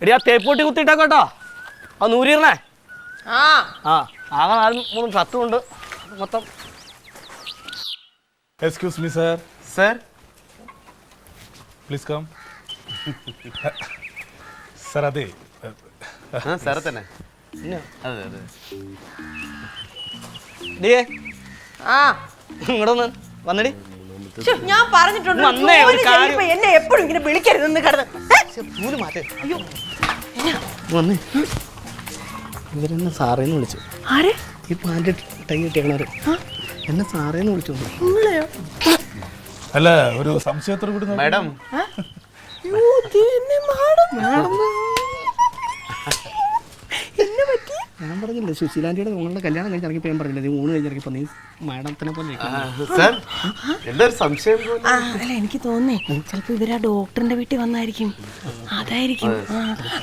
എടി ആ തേപ്പൂട്ടി കുത്തിയിട്ടാ കേട്ടോ. ആ നൂരിരണേ ആ. ആ ആകെ നാല് മൂന്ന് ഷർട്ടും ഉണ്ട്. മൊത്തം. Excuse me sir sir please come sir അതെ. സാറെ തന്നെ. അതെ അതെ ഡിയേ ആ. ഇങ്ങോട്ടൊന്ന് വന്നടി. ശ്ശെ, ഞാൻ പറഞ്ഞിട്ടുണ്ട് വന്നേ, ഒരു ജോലി കാര്യം- ചെയ്യുമ്പോ എന്നെ എപ്പോഴും ഇങ്ങനെ വിളിക്കരുതെന്ന് കിടന്ന്. ഏ? നൂൽ മാറ്റേ. വന്നേ. ഇവരെന്നെ സാറേന്ന് വിളിച്ചു. ആരെ? ഈ പാന്റ് ടൈ എന്നെ സാറേന്ന് വിളിച്ചു നിങ്ങളെയോ അല്ല ഒരു സംശയത്തോട് കൂടി നോക്ക്. മാഡം അയ്യോ, ദേ എന്നെ മാഡം. എന്നെ പറ്റി ഞാൻ പറഞ്ഞില്ലേ? സുശീലാന്റിയുടെ മോളുടെ കല്യാണം കഴിഞ്ഞ് ഇറങ്ങിയപ്പോൾ ഞാൻ പറഞ്ഞില്ലേ? നീ ഊണ് കഴിഞ്ഞിറങ്ങിയപ്പോൾ നീ മാഡത്തിനെ പോലെ എന്താ സംശയം ആ അല്ല എനിക്ക് തോന്നേ ചിലപ്പോ ഇവരാ ഡോക്ടറിന്റെ വീട്ടിൽ വന്നായിരിക്കും. അതായിരിക്കും.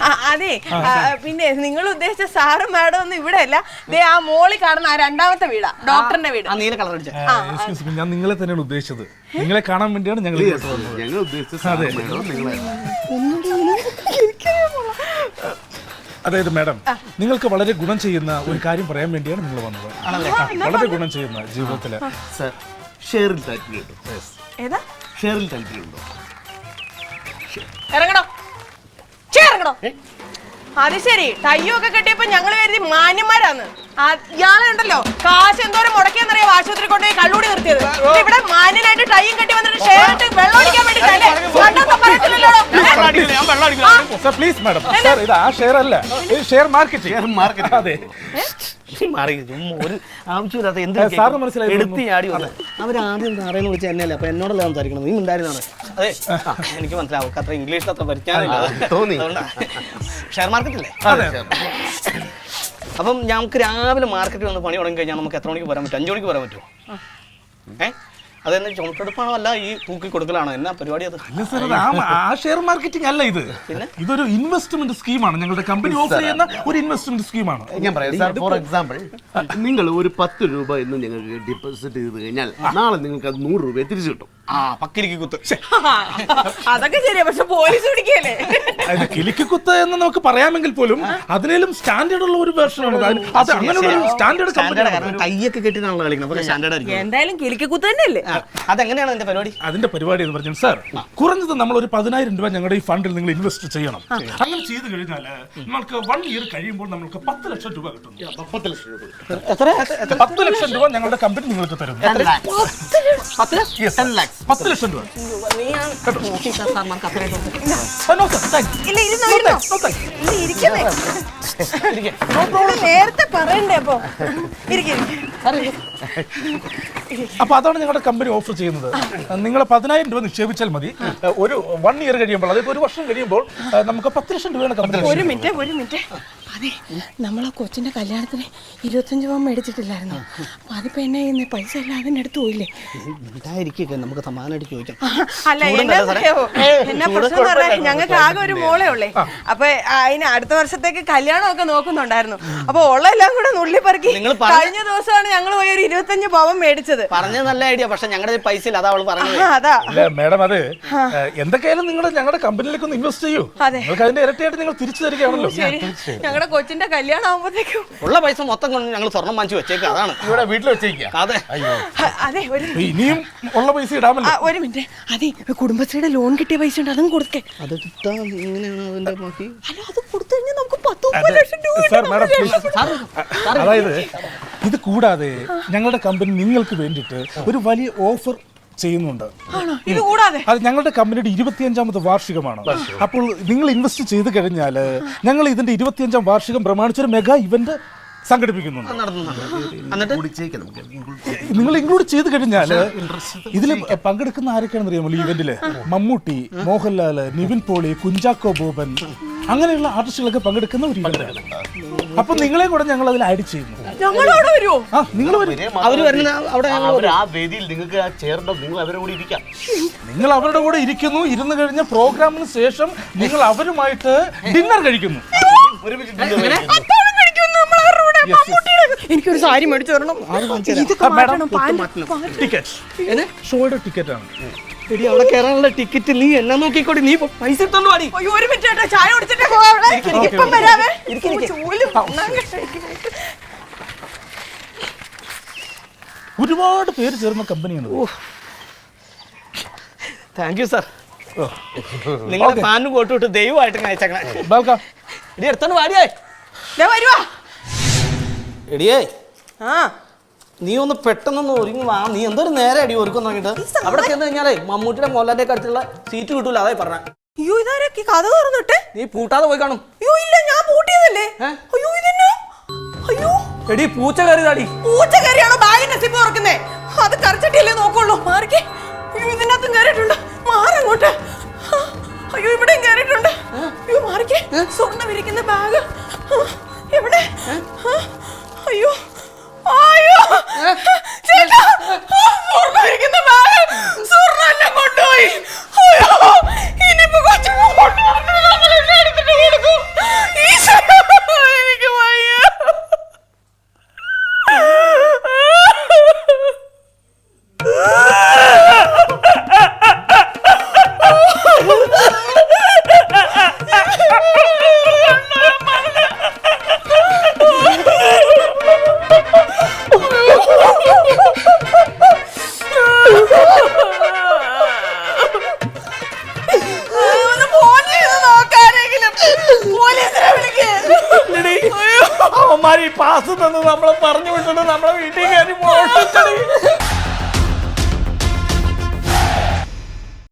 ആ. അതെ. ആ, പിന്നെ നിങ്ങൾ ഉദ്ദേശിച്ച സാറും മാഡം ഒന്നും ഇവിടെ അല്ല. ദേ ആ മോളി കാണുന്ന ആ രണ്ടാമത്തെ വീടാ ഡോക്ടറിന്റെ വീട്. ആ നീല കളർ അടിച്ച. ആ, excuse me, ഞാൻ നിങ്ങളെ തന്നെയാണ് ഉദ്ദേശിച്ചത്. നിങ്ങളെ കാണാൻ വേണ്ടിയാണ് ഞങ്ങൾ ഇങ്ങോട്ട് വന്നത്. ഞങ്ങൾ ഉദ്ദേശിച്ച അതായത് മാഡം നിങ്ങൾക്ക് വളരെ ഗുണം ചെയ്യുന്ന ഒരു കാര്യം പറയാൻ വേണ്ടിയാണ് നിങ്ങൾ വന്നത്. വളരെ ഗുണം ചെയ്യുന്ന ജീവിതത്തിൽ. സർ ഷെയറിൽ താല്പര്യമുണ്ടോ? ഏതാ? ഷെയറിൽ താല്പര്യമുണ്ടോ? ഇറങ്ങണോ? ഛേ, ഇറങ്ങണോ? അത് ശരി. തയ്യോ ഒക്കെ കെട്ടിയപ്പോ ഞങ്ങൾ കരുതി മാന്യന്മാരാന്ന്. ആ, ഇയാളെ ഉണ്ടല്ലോ കാശ് എന്തോരം മുടക്കിയെന്നറിയാം ആശുപത്രി കൊണ്ടുപോയി കള്ളൂടി നിർത്തിയത്. ഇത് ഇവിടെ മാന്യനായിട്ട് ടൈയും കെട്ടി വന്നിട്ട് ഷേർട്ട് വെള്ളം സർ പ്ലീസ് മാഡം സർ ഇത് ആ ഷെയർ അല്ല. ഇത് ഷെയർ മാർക്കറ്റ് ഷെയർ മാർക്കറ്റ് അതെ. മാറി ഒരു ആവശ്യമില്ലാത്ത എന്ത് സാറിന് മനസ്സിലായി എടുത്ത് ചാടി വന്നു. അവരാദ്യം സാറേന്ന് വിളിച്ച എന്നെയല്ലേ അപ്പൊ എന്നോടല്ല സംസാരിക്കണം നീ ഉണ്ടായിരുന്നാണ് അതെ. എനിക്ക് മനസ്സിലാവും അത്ര ഇംഗ്ലീഷിൽ അത്ര പരിജ്ഞാനമില്ല തോന്നി. ഷെയർ മാർക്കറ്റ് അല്ലേ അപ്പം നമുക്ക് രാവിലെ മാർക്കറ്റിൽ വന്ന് പണി തുടങ്ങി കഴിഞ്ഞാൽ നമുക്ക് എത്ര മണിക്ക് വരാൻ പറ്റും? അഞ്ചു മണിക്ക് വരാൻ പറ്റുമോ? ഏ? അതെന്നെ ചുമട്ടെടുപ്പാണോ അല്ല ഈ തൂക്കി കൊടുക്കലാണോ? എന്നാ പരിപാടി അത്? അല്ല സാർ അത് ആ ആ ഷെയർ മാർക്കറ്റിംഗ് അല്ല ഇത്. പിന്നെ? ഇതൊരു ഇൻവെസ്റ്റ്മെന്റ് സ്കീമാണ് ഞങ്ങളുടെ കമ്പനി ഓഫർ ചെയ്യുന്ന ഒരു ഇൻവെസ്റ്റ്മെന്റ് സ്കീമാണ് ഞാൻ പറയാം. സാർ ഫോർ എക്സാമ്പിൾ നിങ്ങൾ ഒരു പത്ത് രൂപ ഇന്ന് ഞങ്ങൾക്ക് ഡിപ്പോസിറ്റ് ചെയ്ത് കഴിഞ്ഞാൽ നാളെ നിങ്ങൾക്ക് അത് നൂറ് രൂപ തിരിച്ചു കിട്ടും. ആ പക്കിരിക്ക് കുത്ത്. അതൊക്കെ ശരിയാ പക്ഷെ പോലീസ് പിടിക്കല്ലേ അത് കിലിക്കുത്ത് എന്ന് നമുക്ക് പറയാമെങ്കിൽ പോലും അതിനേലും സ്റ്റാൻഡേർഡ് ഉള്ള ഒരു വേർഷനാണ് അത് അങ്ങനെയുള്ള ഒരു സ്റ്റാൻഡേർഡ് സ്റ്റാൻഡേർഡ് കമ്പനി കാരണം കൈയൊക്കെ കെട്ടിട്ടാണല്ലോ കളിക്കുന്നത്. അപ്പൊ സ്റ്റാൻഡേർഡ് ആയിരിക്കും. എന്തായാലും കിലിക്ക് കുത്ത് തന്നെയല്ലേ? ആ, അതെങ്ങനെയാണ് എന്റെ പരിപാടി? അതിന്റെ പരിപാടി എന്ന് പറഞ്ഞാൽ സാർ കുറഞ്ഞത് നമ്മൾ ഒരു പതിനായിരം രൂപ ഞങ്ങളുടെ ഈ ഫണ്ടിൽ നിങ്ങൾ ഇൻവെസ്റ്റ് ചെയ്യണം. അങ്ങനെ ചെയ്ത് കഴിഞ്ഞാൽ നമുക്ക് വൺ ഇയർ കഴിയുമ്പോൾ നമുക്ക് പത്ത് ലക്ഷം രൂപ കിട്ടും. പത്ത് ലക്ഷം രൂപ എത്ര? പത്ത് ലക്ഷം രൂപ ഞങ്ങളുടെ കമ്പനി നിങ്ങൾക്ക് തരുന്നു Yes, sir. പത്ത് ലക്ഷം രൂപ Ah, no, ലക്ഷം രൂപ. നേരത്തെ പറയണ്ടേ അപ്പൊ? അപ്പൊ അതാണ് ഞങ്ങളുടെ കമ്പനി ഓഫർ ചെയ്യുന്നത്. നിങ്ങൾ പതിനായിരം രൂപ നിക്ഷേപിച്ചാൽ മതി. ഒരു വൺ ഇയർ കഴിയുമ്പോൾ അതായത് ഒരു വർഷം കഴിയുമ്പോൾ നമുക്ക് പത്ത് ലക്ഷം രൂപയാണ് കമ്പനി ഒരു മിനിറ്റ് ഒരു മിനിറ്റ്. അതെ നമ്മളെ കൊച്ചിന്റെ കല്യാണത്തിന് ഇരുപത്തഞ്ച് പവൻ മേടിച്ചിട്ടില്ലായിരുന്നു? അപ്പൊ അതിപ്പോ എന്നെ ചെയ്യുന്നേ? പൈസ എല്ലാം എടുത്തു പോയില്ലേ? ഉണ്ടായിരിക്കും നമുക്ക് സമാനമായിട്ട് ചോദിക്കാം. അല്ല എന്നെ പ്രശ്നം എന്ന് പറഞ്ഞാൽ ഞങ്ങൾക്ക് ആകെ ഒരു മോളേ ഉള്ളേ. അപ്പൊ അതിന് അടുത്ത വർഷത്തേക്ക് കല്യാണമൊക്കെ നോക്കുന്നുണ്ടായിരുന്നു. അപ്പൊ ഉള്ള എല്ലാം കൂടെ നുള്ളി പറക്കി കഴിഞ്ഞ ദിവസമാണ് ഞങ്ങൾ പോയി ഒരു ഇരുപത്തഞ്ച് പവൻ മേടിച്ചത്. പറഞ്ഞത് നല്ല ഐഡിയ പക്ഷെ ഞങ്ങളുടെ പൈസ ഇല്ല അതാ അവൾ പറഞ്ഞത്. അതാ. മാഡം അത് എന്തൊക്കെയായാലും നിങ്ങൾ ഞങ്ങളുടെ കമ്പനിയിലേക്ക് ഒന്ന് ഇൻവെസ്റ്റ് ചെയ്യൂ. അതെ. നിങ്ങൾക്ക് അതിന്റെ ഇരട്ടിയായിട്ട് നിങ്ങൾ തിരിച്ചു തരികയാണല്ലോ. ശരി. ഞങ്ങളുടെ കൊച്ചിന്റെ കല്യാണം ആവുമ്പോഴത്തേക്കും ഉള്ള പൈസ മൊത്തം കൊണ്ട് ഞങ്ങൾ സ്വർണം വാങ്ങിച്ചു വെച്ചേക്കാം. അതാണ്. ഇവിടെ വീട്ടിൽ വെച്ചേക്കാം? അതെ. അതെ ഒരു ഇനിയും ഉള്ള പൈസ ഇടാമല്ലോ. ഒരു മിനിറ്റ്. അതെ കുടുംബശ്രീയുടെ ലോൺ കിട്ടിയ പൈസ ഉണ്ട് അതും കൊടുക്കേ. അത് കിട്ടാൻ ഇങ്ങനെയാണ് അതിന്റെ ബാക്കി അല്ല അത് കൊടുത്തു കഴിഞ്ഞാൽ നമുക്ക് പത്ത് മുപ്പത് ലക്ഷം രൂപ സാർ കിട്ടും. Madam please. അതായത് ഇത് കൂടാതെ ഞങ്ങളുടെ കമ്പനി നിങ്ങൾക്ക് വേണ്ടിയിട്ട് ഒരു വലിയ ഓഫർ ചെയ്യുന്നുണ്ട്. ആണോ? ഇത് കൂടാതെ? അത് ഞങ്ങളുടെ കമ്പനിയുടെ ഇരുപത്തിയഞ്ചാമത് വാർഷികമാണ്. അപ്പോൾ നിങ്ങൾ ഇൻവെസ്റ്റ് ചെയ്ത് കഴിഞ്ഞാൽ ഞങ്ങൾ ഇതിന്റെ ഇരുപത്തിയഞ്ചാം വാർഷികം പ്രമാണിച്ചൊരു മെഗാ ഇവന്റ് സംഘടിപ്പിക്കുന്നുണ്ട്. നിങ്ങൾ ഇൻക്ലൂഡ് ചെയ്ത് കഴിഞ്ഞാൽ ഇതിൽ പങ്കെടുക്കുന്ന ആരൊക്കെയാണെന്ന് അറിയാമോ? ഈ ഇവന്റിൽ മമ്മൂട്ടി മോഹൻലാൽ നിവിൻ പോളി കുഞ്ചാക്കോ ബോബൻ. അങ്ങനെയുള്ള ആർട്ടിസ്റ്റുകളൊക്കെ പങ്കെടുക്കുന്ന ഒരു ഇവന്റാണ് അപ്പൊ നിങ്ങളെ കൂടെ ഞങ്ങൾ അതിൽ ആഡ് ചെയ്യുന്നു. ആ നിങ്ങൾ വരും. അവർ വരുന്ന അവിടെ ആ വേദിയിൽ നിങ്ങൾക്ക് ആ ചേർണ്ടോ നിങ്ങൾ അവരുടെ കൂടെ ഇരിക്കുന്നു. ഇരുന്ന് കഴിഞ്ഞ പ്രോഗ്രാമിന് ശേഷം നിങ്ങൾ അവരുമായിട്ട് ഡിന്നർ കഴിക്കുന്നു കഴിക്കുമെന്ന് നമ്മൾ അവരുടെ കൂടെ മമ്മൂട്ടിയുടെ- എനിക്കൊരു സാരി മേടിച്ചു തരണം. ഷോയുടെ ടിക്കറ്റ് ആണ്. എടി അവിടെ കയറാനുള്ള ടിക്കറ്റ് നീ എന്നെ നോക്കിക്കോടി. നീ പൈസ പാടി അയ്യോ ഒരു മിനിറ്റ് കേട്ടോ ചായ കുടിച്ചിട്ടേ ഒരുപാട് പേര് ചേർന്ന കമ്പനിയാണ് താങ്ക് യു സാർ നിങ്ങളുടെ ഫാനും പോട്ടു വിട്ട് ദൈവമായിട്ട് അയച്ചേക്കണേ. വെൽക്കം എടി എടുത്തോണ്ട് പാടിയായി വരുവാ. എടിയേ ആ. നീ ഒന്ന് പെട്ടെന്നൊന്ന് ഒരുങ്ങി വാ. നീ എന്തൊരു നേരെ അടി ഒരുക്കം തുടങ്ങിയിട്ട് അവിടെ ചെന്ന് കഴിഞ്ഞാലേ മമ്മൂട്ടിയുടെ മോലാന്റെ അടുത്തുള്ള സീറ്റ് കിട്ടൂല അതായി പറഞ്ഞ. അയ്യോ ഇതാരൊക്കെ കഥ തുറന്നിട്ടെ? നീ പൂട്ടാതെ പോയി കാണും. അയ്യോ ഇല്ല ഞാൻ പൂട്ടിയതല്ലേ? അയ്യോ ഇതെന്നാ? അയ്യോ. എടി പൂച്ച കയറിയതാടി. പൂച്ച കയറിയാണോ ബാഗിന്റെ സിപ്പ് തുറക്കുന്നേ? അത് കറച്ചിട്ടില്ലേ നോക്കുള്ളൂ. മാറിക്കേ. പാസ് തന്ന് നമ്മളെ പറഞ്ഞു വിട്ടിട്ട് നമ്മളെ വീട്ടിൽ കയറി മോഷ്ടിച്ചടി